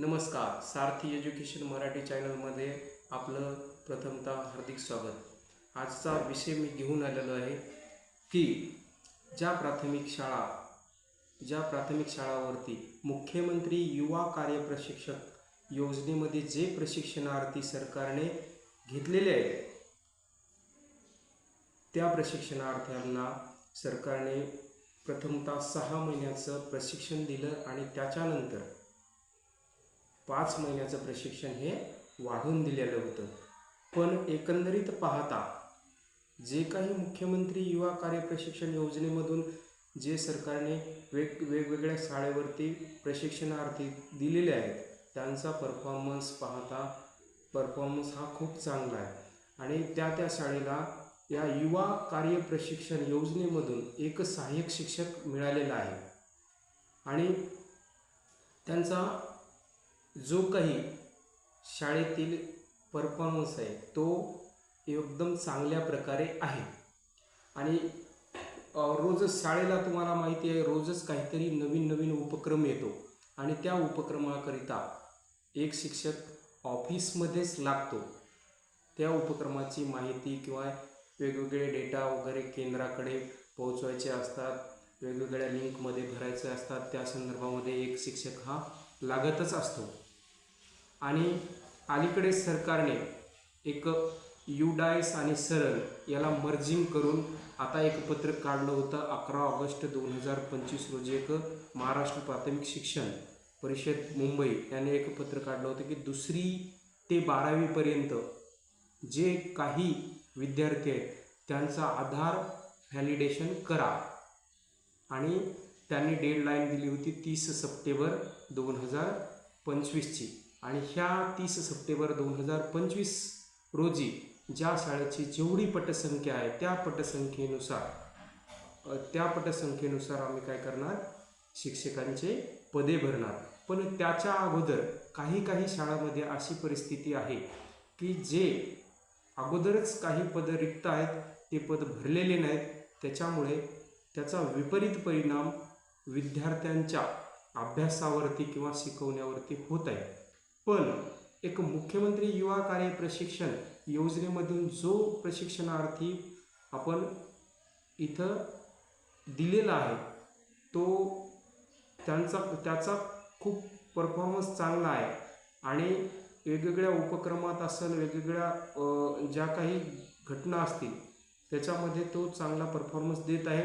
नमस्कार सारथी एज्युकेशन मराठी चॅनलमध्ये आपलं प्रथमतः हार्दिक स्वागत. आजचा विषय मी घेऊन आलेलो आहे की ज्या प्राथमिक शाळा ज्या प्राथमिक शाळावरती मुख्यमंत्री युवा कार्य प्रशिक्षक योजनेमध्ये जे प्रशिक्षणार्थी सरकारने घेतलेले आहेत त्या प्रशिक्षणार्थ्यांना सरकारने प्रथमतः सहा महिन्याचं प्रशिक्षण दिलं आणि त्याच्यानंतर पाच महिन्याचं प्रशिक्षण हे वाढवून दिलेलं होतं. पण एकंदरीत पाहता जे काही मुख्यमंत्री युवा कार्य प्रशिक्षण योजनेमधून जे सरकारने वेग वेगवेगळ्या शाळेवरती प्रशिक्षणार्थी दिलेले आहेत त्यांचा परफॉर्मन्स पाहता परफॉर्मन्स हा खूप चांगला आहे. आणि त्या त्या शाळेला या युवा कार्य प्रशिक्षण योजनेमधून एक सहाय्यक शिक्षक मिळालेला आहे. आणि त्यांचा जो काही शाळेतील परफॉर्मन्स आहे तो एकदम चांगल्या प्रकारे आहे. आणि रोजच शाळेला तुम्हाला माहिती आहे रोजच काहीतरी नवीन नवीन उपक्रम येतो. आणि त्या उपक्रमाकरिता एक शिक्षक ऑफिसमध्येच लागतो. त्या उपक्रमाची माहिती किंवा वेगवेगळे डेटा वगैरे केंद्राकडे पोहोचवायचे असतात वेगवेगळ्या लिंकमध्ये भरायचे असतात त्या संदर्भामध्ये एक शिक्षक हा लागतच असतो. आणि अलीकडे सरकारने एक युडायस आणि सरल याला मर्जिंग करून आता एक पत्रक काढलं होतं अकरा ऑगस्ट दोन हजार पंचवीस रोजी एक महाराष्ट्र प्राथमिक शिक्षण परिषद मुंबई याने एक पत्र काढलं होतं की दुसरी ते बारावीपर्यंत जे काही विद्यार्थी आहेत त्यांचा आधार व्हॅलिडेशन करा. आणि त्यांनी डेडलाईन दिली होती तीस सप्टेंबर दोन हजार पंचवीसची. आणि ह्या तीस सप्टेंबर दोन हजार पंचवीस रोजी ज्या शाळेची जेवढी पटसंख्या आहे त्या पटसंख्येनुसार त्या पटसंख्येनुसार आम्ही काय करणार? शिक्षकांचे पदे भरणार. पण त्याच्या अगोदर काही काही शाळांमध्ये अशी परिस्थिती आहे की जे अगोदरच काही पदं रिक्त आहेत ते पद भरलेले नाहीत. त्याच्यामुळे त्याचा विपरीत परिणाम विद्यार्थ्यांच्या अभ्यासावरती किंवा शिकवण्यावरती होत आहे. पण एक मुख्यमंत्री युवा कार्य प्रशिक्षण योजनेमधून जो प्रशिक्षणार्थी आपण इथं दिलेला आहे तो त्यांचा त्याचा खूप परफॉर्मन्स चांगला आहे. आणि वेगवेगळ्या उपक्रमात असेल वेगवेगळ्या ज्या काही घटना असतील त्याच्यामध्ये तो चांगला परफॉर्मन्स देत आहे.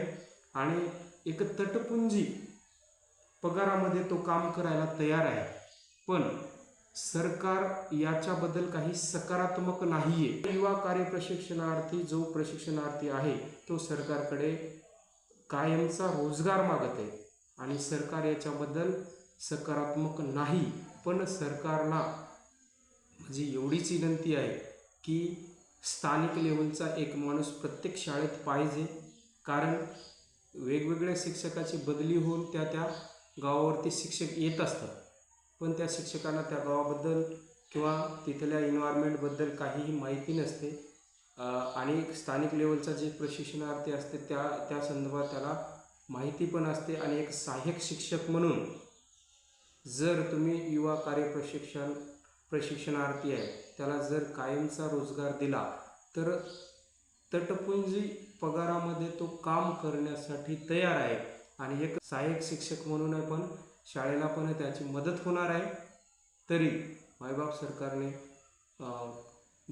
आणि एक तटपुंजी पगारामध्ये तो काम करायला तयार आहे. पण सरकार याच्याबद्दल काही सकारात्मक नाही आहे युवा कार्य प्रशिक्षणार्थी जो प्रशिक्षणार्थी आहे तो सरकारकडे कायमचा रोजगार मागत आहे आणि सरकार याच्याबद्दल सकारात्मक नाही. पण सरकारला माझी एवढीच विनंती आहे की स्थानिक लेवलचा एक माणूस प्रत्येक शाळेत पाहिजे. कारण वेगवेगळ्या शिक्षकाची बदली होऊन त्या त्या गावावरती शिक्षक येत असतात. पण त्या शिक्षकांना त्या गावाबद्दल किंवा तिथल्या इन्व्हायरमेंटबद्दल काहीही माहिती नसते. आणि एक स्थानिक लेवलचा जे प्रशिक्षणार्थी असते त्या त्या संदर्भात त्याला माहिती पण असते आणि एक सहाय्यक शिक्षक म्हणून जर तुम्ही युवा कार्य प्रशिक्षण प्रशिक्षणार्थी आहे त्याला जर कायमचा रोजगार दिला तर तटपुंजी पगारामध्ये तो काम करण्यासाठी तयार आहे. आणि एक सहाय्यक शिक्षक म्हणून पण शाळेला पण त्याची मदत होणार आहे. तरी मायबाप सरकारने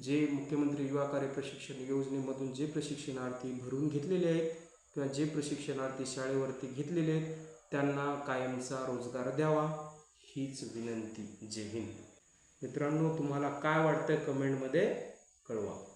जे मुख्यमंत्री युवा कार्य प्रशिक्षण योजनेमधून जे प्रशिक्षणार्थी भरून घेतलेले आहेत किंवा जे प्रशिक्षणार्थी शाळेवरती घेतलेले आहेत त्यांना कायमचा रोजगार द्यावा हीच विनंती. जय हिंद. मित्रांनो तुम्हाला काय वाटतं कमेंटमध्ये कळवा.